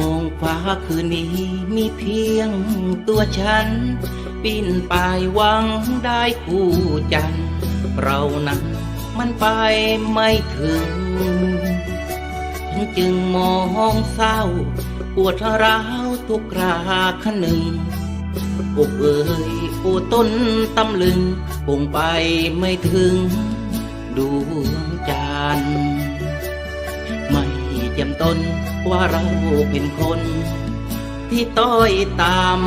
มองฟ้าคืนนี้มีเพียงตัวฉันปีนไปายหวังได้คู่จัน เรานั้นมันไปไม่ถึงฉันจึงมองเศร้า ปวดร้าวทุกราขหนึ่งอกเอ่ยปูต้นตำลึงคงไปไม่ถึงดวงจันทร์ จำต้นว่าเราเป็นคน ที่ต้อยตาม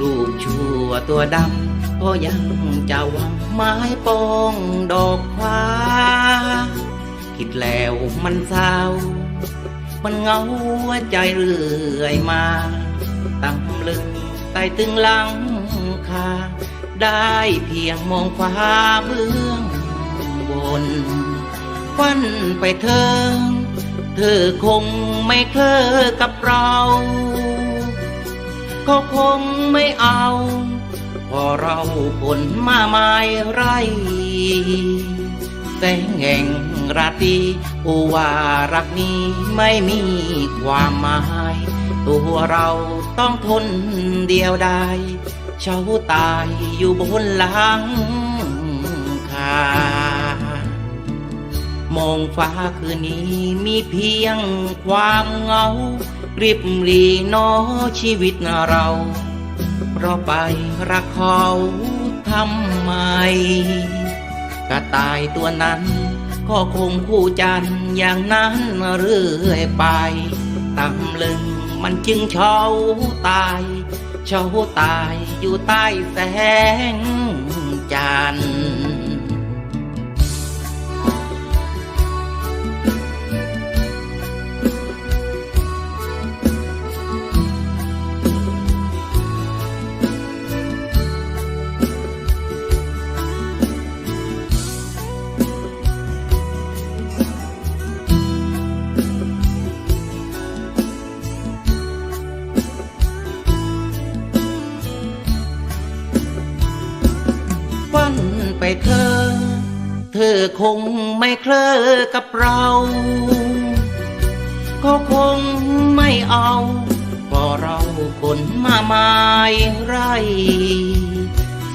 รูปชั่วตัวดำก็ยังจะหวังไม้ปองดอกฟ้า คิดแล้วมันเศร้า มันเหงาใจเรื่อยมาตั้งลึงใต้ตึงหลังคาได้เพียงมองฟ้าเบื้องบนฟันไปเถิง เธอคงไม่เคลอกับเราก็คงไม่เอา พอเราผลมาไม้ไรแสงแห่งราตรีโอวารักนี้ไม่มีความหมาย ตัวเราต้องทนเดียวดายเช้าตายอยู่บนหลังคา มองฟ้าคืนนี้มีเพียงความเหงา ริบหรีนอชีวิตเรา เพราะไปรักเขาทำไม กระต่ายตัวนั้นก็คงคู่จันอย่างนั้นเรื่อยไปตำลึงมันจึงเช้าตายเช้าตายอยู่ใต้แสงจันทร์ ไปเธอเธอคงไม่เคลอกับเราก็คงไม่เอาเพอเราคนมาไม้ไร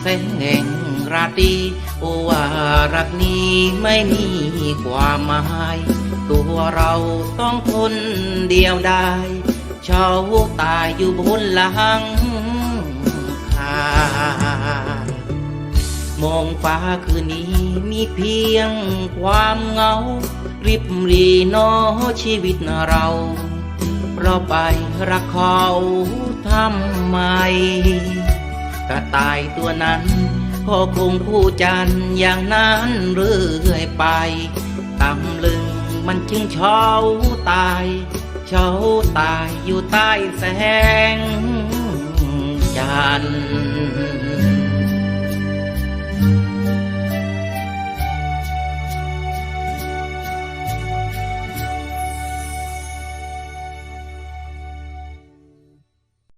แสงแห่งราตรีโอว่ารักนี้ไม่มีความหมาย ตัวเราต้องทนเดียวได้เช้าตายอยู่บนหลัง มองฟ้าคืนนี้มีเพียงความเหงา ริบรีนอชีวิตเราเราไปรักเขาทำไมกระต่ายตัวนั้นก็คงคู่จันอย่างนั้นเรื่อยไปตำลึงมันจึงเช้าตายเช้าตายอยู่ใต้แสงจันทร์